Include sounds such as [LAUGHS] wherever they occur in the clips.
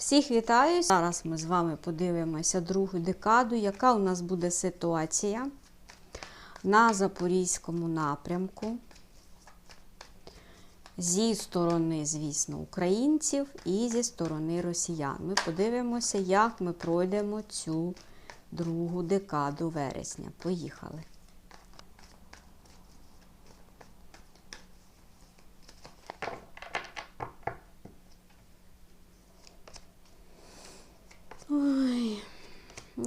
Всіх вітаю! Зараз ми з вами подивимося другу декаду, яка у нас буде ситуація на Запорізькому напрямку. Зі сторони, звісно, українців і зі сторони росіян. Ми подивимося, як ми пройдемо цю другу декаду вересня. Поїхали! Ой.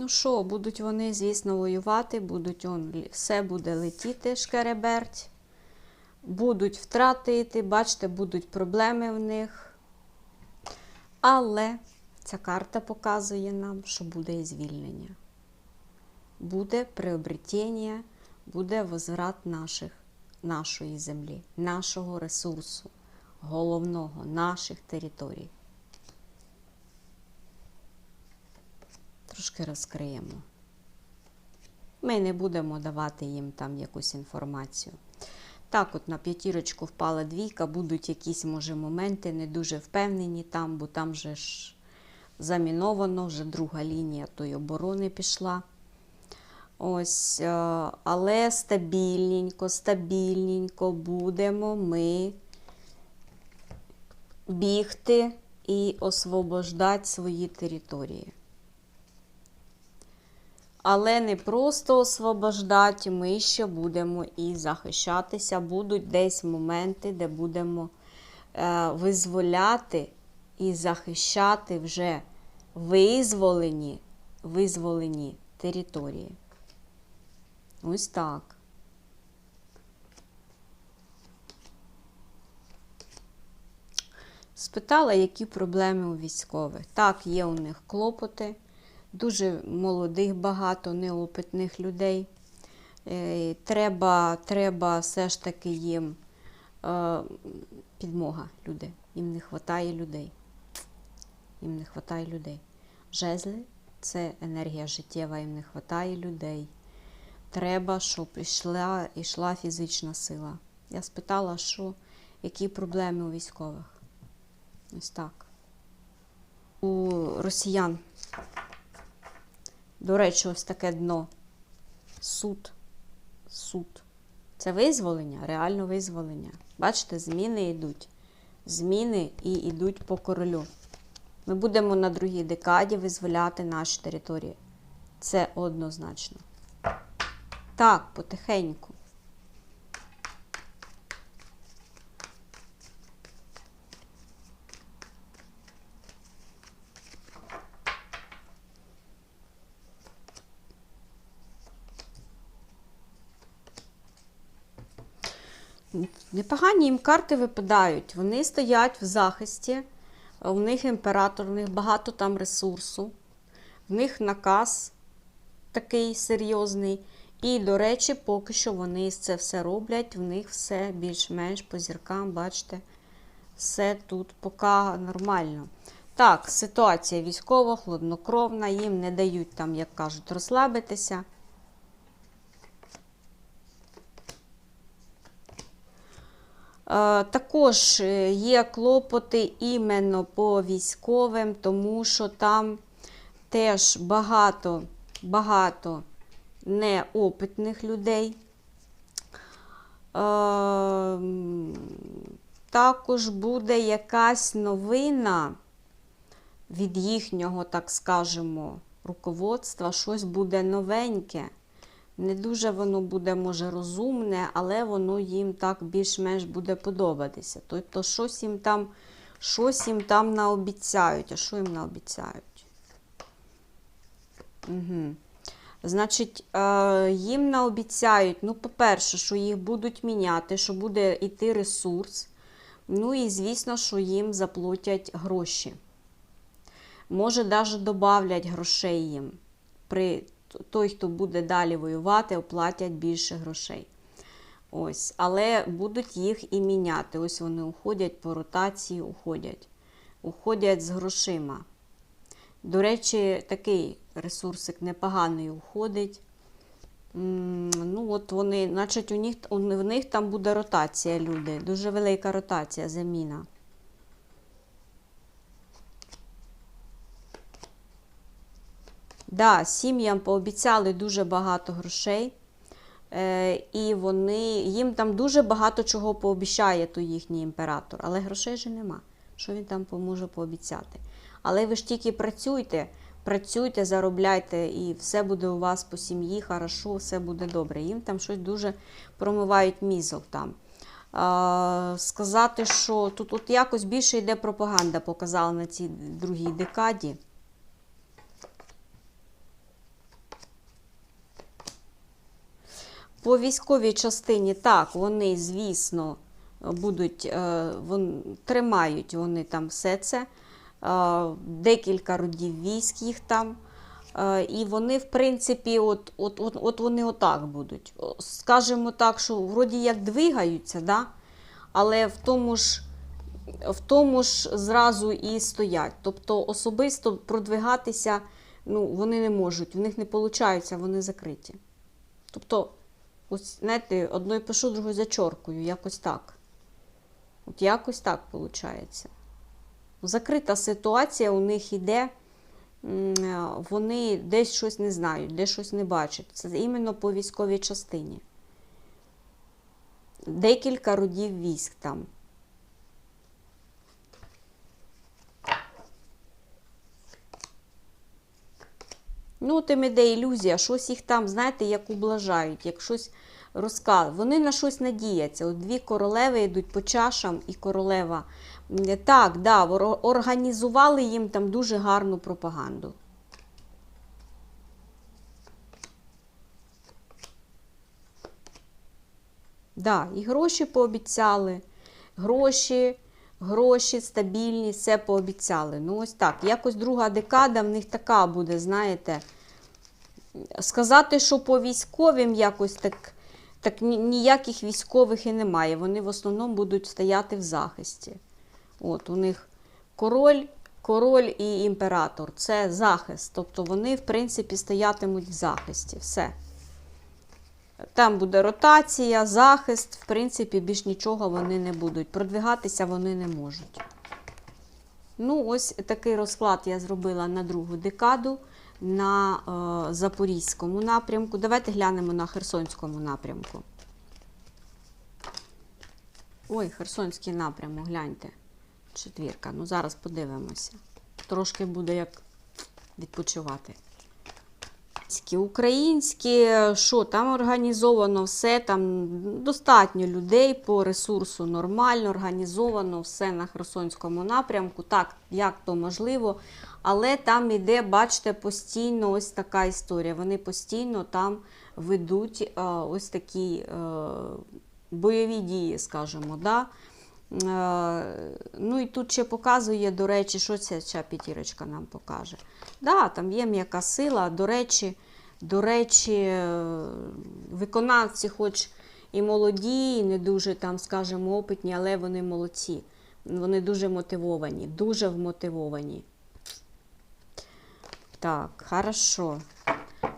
Ну що, будуть вони, звісно, воювати, будуть он, все буде летіти, шкереберть, будуть втратити, бачите, будуть проблеми в них. Але ця карта показує нам, що буде і звільнення. Буде приобретення, буде возврат наших, нашої землі, нашого ресурсу, головного, наших територій. Трошки розкриємо. Ми не будемо давати їм там якусь інформацію. Так, от на п'ятірочку впала двійка, будуть якісь, може, моменти, не дуже впевнені там, бо там же ж заміновано, вже друга лінія тої оборони пішла. Ось, е, але стабільненько, стабільненько будемо ми бігти і освобождати свої території. Але не просто освобождати, ми ще будемо і захищатися. Будуть десь моменти, де будемо е, визволяти і захищати вже визволені, визволені території. Ось так. Спитала, які проблеми у військових. Так, є у них клопоти. Дуже молодих, багато неопитних людей. Е, Треба, треба все ж таки їм е, підмога люди. Їм не вистачає людей. Їм не вистачає людей. Жезли це енергія життєва, їм не вистачає людей. Треба, щоб йшла, йшла фізична сила. Я спитала, що, які проблеми у військових. Ось так. У росіян до речі, ось таке дно. Суд. Суд. Це визволення, реально визволення. Бачите, зміни йдуть. Зміни і йдуть по королю. Ми будемо на другій декаді визволяти наші території. Це однозначно. Так, потихеньку. Непогані їм карти випадають. Вони стоять в захисті, у них імператор, у них багато там ресурсу, в них наказ такий серйозний. І, до речі, поки що вони це все роблять, в них все більш-менш по зіркам, бачите, все тут поки нормально. Так, ситуація військова, хладнокровна, їм не дають там, як кажуть, розслабитися. Також е, є клопоти іменно по військовим, тому що там теж багато, багато неопитних людей. Е, Також буде якась новина від їхнього, так скажемо, руководства, щось буде новеньке. Не дуже воно буде, може, розумне, але воно їм так більш-менш буде подобатися. Тобто, щось їм там, щось їм там наобіцяють. А що їм наобіцяють? Угу. Значить, е, їм наобіцяють, ну, по-перше, що їх будуть міняти, що буде йти ресурс. Ну і, звісно, що їм заплатять гроші. Може, навіть додавлять грошей їм. При той, хто буде далі воювати, оплатять більше грошей. Ось, Але будуть їх і міняти. Ось вони уходять по ротації, уходять. Уходять з грошима. До речі, такий ресурсик непоганий уходить. Ну, от вони, значить, у них, у, них там буде ротація, люди. Дуже велика ротація, заміна. Да, сім'ям пообіцяли дуже багато грошей. Е, і вони, їм там дуже багато чого пообіцяє той їхній імператор, але грошей же нема. Що він там поможе пообіцяти? Але ви ж тільки працюйте, працюйте, заробляйте, і все буде у вас по сім'ї, хорошо, все буде добре. Їм там щось дуже промивають мізок там. Сказати, що тут от якось більше йде пропаганда, показала на цій другій декаді. По військовій частині, так, вони, звісно, будуть, е, вон, тримають вони там все це, е, декілька родів військ їх там. Е, І вони, в принципі, от, от, от, от вони отак будуть. О, Скажемо так, що вроді як двигаються, да? але в тому ж в тому ж зразу і стоять. Тобто особисто продвигатися ну, вони не можуть, в них не виходить, вони закриті. Тобто, ось, знаєте, одною пишу, другою зачоркую, якось так. От якось так виходить. Закрита ситуація у них йде, е, вони десь щось не знають, десь щось не бачать. Це іменно по військовій частині. Декілька родів військ там. Ну, тим іде ілюзія, щось їх там, знаєте, як ублажають, як щось розказують. Вони на щось надіяться. От дві королеви йдуть по чашам, і королева. Так, да, організували їм там дуже гарну пропаганду. Да, і гроші пообіцяли, гроші, гроші, стабільність, все пообіцяли. Ну, ось так. Якось друга декада в них така буде, знаєте. Сказати, що по військовим якось так, так ніяких військових і немає. Вони в основному будуть стояти в захисті. От, у них король, король і імператор це захист. Тобто вони, в принципі, стоятимуть в захисті. Все. Там буде ротація, захист, в принципі, більш нічого вони не будуть. Продвигатися вони не можуть. Ну, ось такий розклад я зробила на другу декаду на е, Запорізькому напрямку. Давайте глянемо на Херсонському напрямку. Ой, Херсонський напрямок, гляньте. Четвірка. Ну, зараз подивимося. Трошки буде як відпочивати. Українські, Українські, що там організовано все, там достатньо людей по ресурсу нормально, організовано все на Херсонському напрямку, так, як то можливо. Але там іде, бачите, постійно ось така історія. Вони постійно там ведуть е, ось такі е, бойові дії, скажімо. Да? Е, Ну і тут ще показує, до речі, що ця, ця п'ятірочка нам покаже. Да, там є м'яка сила, до речі, до речі, е, виконавці, хоч і молоді, і не дуже там, скажімо, опитні, але вони молодці. Вони дуже мотивовані, дуже вмотивовані. Так, хорошо.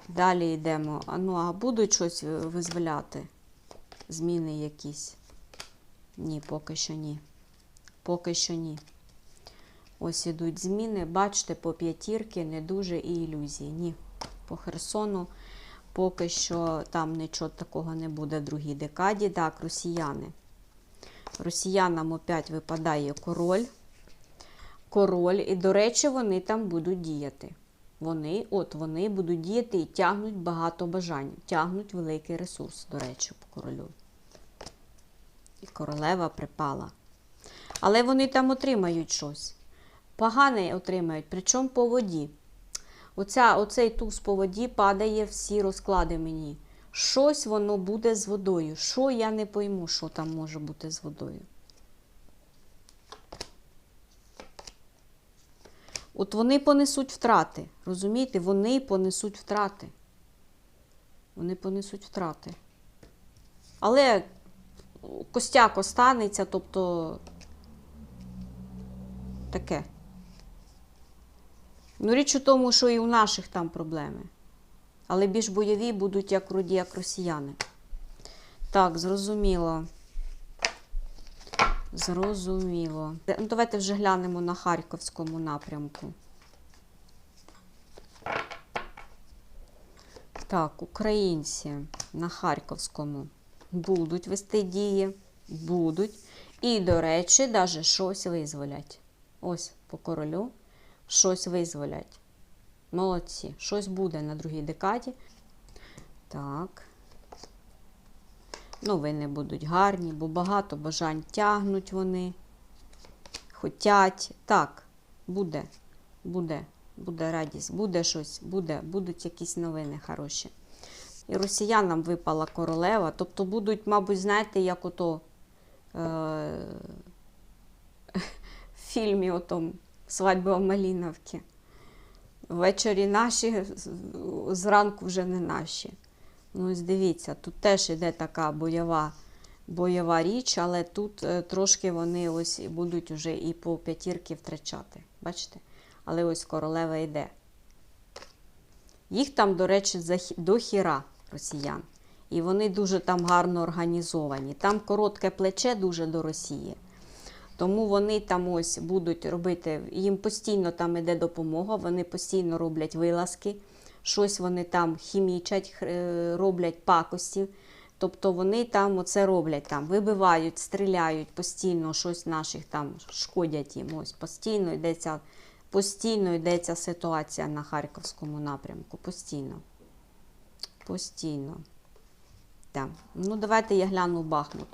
Далі йдемо. Ну, а будуть щось визволяти? Зміни якісь? Ні, поки що ні. Поки що ні. Ось ідуть зміни. Бачите, по п'ятірки не дуже і ілюзії. Ні. По Херсону поки що там нічого такого не буде в другій декаді. Так, росіяни. Росіянам опять випадає король. Король, і, до речі, вони там будуть діяти. Вони, от вони будуть діяти і тягнуть багато бажань, тягнуть великий ресурс, до речі, по королю. І королева припала. Але вони там отримають щось. Погане отримають, причому по воді. Оця, оцей туз по воді падає всі розклади мені. Щось воно буде з водою. Що я не пойму, що там може бути з водою. От вони понесуть втрати. Розумієте, вони понесуть втрати. Вони понесуть втрати. Але костяк останеться, тобто таке. Ну, річ у тому, що і у наших там проблеми. Але більш бойові будуть як роді, як росіяни. Так, зрозуміло. Зрозуміло. Ну, давайте вже глянемо на Харківському напрямку. Так, українці на Харківському будуть вести дії, будуть. І, до речі, навіть щось визволять. Ось по королю щось визволять. Молодці. Щось буде на другій декаді. Так. Новини будуть гарні, бо багато бажань тягнуть вони. Хотять. Так, буде, буде, буде радість, буде щось, буде, будуть якісь новини хороші. І росіянам випала королева. Тобто будуть, мабуть, знаєте, як ото е- [LAUGHS] в фільмі отом Свадьба в Маліновці. Ввечері наші, зранку вже не наші. Ну, ось дивіться, тут теж іде така бойова, бойова річ, але тут е, трошки вони ось будуть вже і по п'ятірки втрачати. Бачите? Але ось королева йде. Їх там, до речі, до хіра росіян. І вони дуже там гарно організовані. Там коротке плече дуже до Росії. Тому вони там ось будуть робити, їм постійно там іде допомога, вони постійно роблять вилазки, щось вони там хімічать, е, роблять пакості. Тобто вони там оце роблять, там, вибивають, стріляють постійно, щось наших там шкодять їм. Ось постійно йдеться, постійно йдеться ситуація на Харківському напрямку. Постійно. Постійно. Так. Ну, давайте я гляну Бахмут.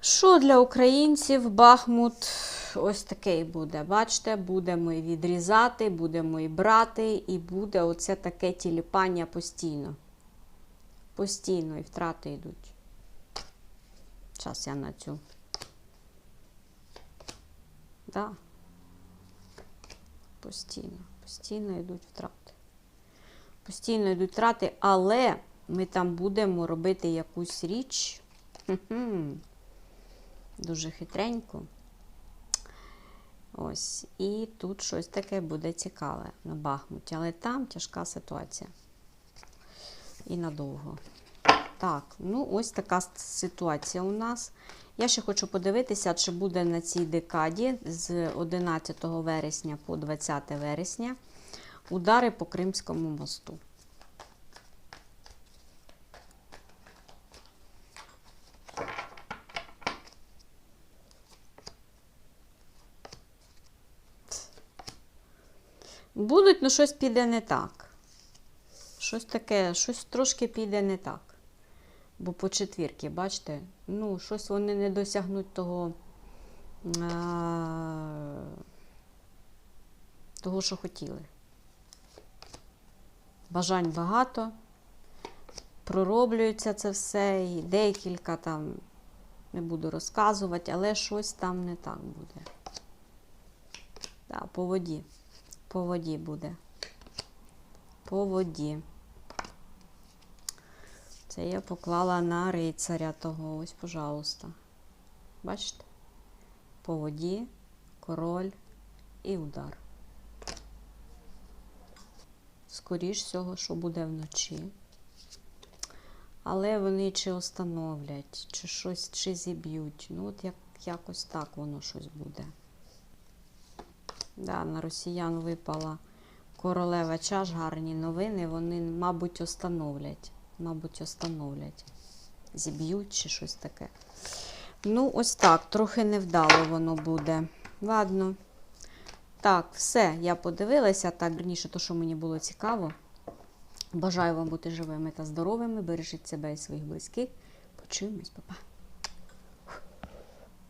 Що для українців Бахмут ось такий буде. Бачите, будемо і відрізати, будемо і брати, і буде оце таке тіліпання постійно. Постійно і втрати йдуть. Зараз я на цю. Да. Постійно, постійно йдуть втрати. Постійно йдуть втрати, але ми там будемо робити якусь річ. Дуже хитренько. Ось. І тут щось таке буде цікаве на Бахмуті. Але там тяжка ситуація. І надовго. Так, ну ось така ситуація у нас. Я ще хочу подивитися, чи буде на цій декаді з 11 вересня по 20 вересня удари по Кримському мосту. Будуть, ну щось піде не так. Щось таке, щось трошки піде не так. Бо по четвірки, бачите, ну, щось вони не досягнуть того, а, того, що хотіли. Бажань багато, пророблюється це все, і декілька там, не буду розказувати, але щось там не так буде. Так, по воді. По воді буде. По воді. Це я поклала на рицаря того. Ось, пожалуйста. Бачите? По воді, король і удар. Скоріш всього, що буде вночі. Але вони чи остановлять, чи щось, чи зіб'ють. Ну, от як, якось так воно щось буде. Да, на росіян випала королева чаш, гарні новини. Вони, мабуть, остановлять. Мабуть, остановлять. Зіб'ють чи щось таке. Ну, ось так, трохи невдало воно буде. Ладно. Так, все, я подивилася. Так, раніше, то, що мені було цікаво. Бажаю вам бути живими та здоровими. Бережіть себе і своїх близьких. Почуємось, па-па.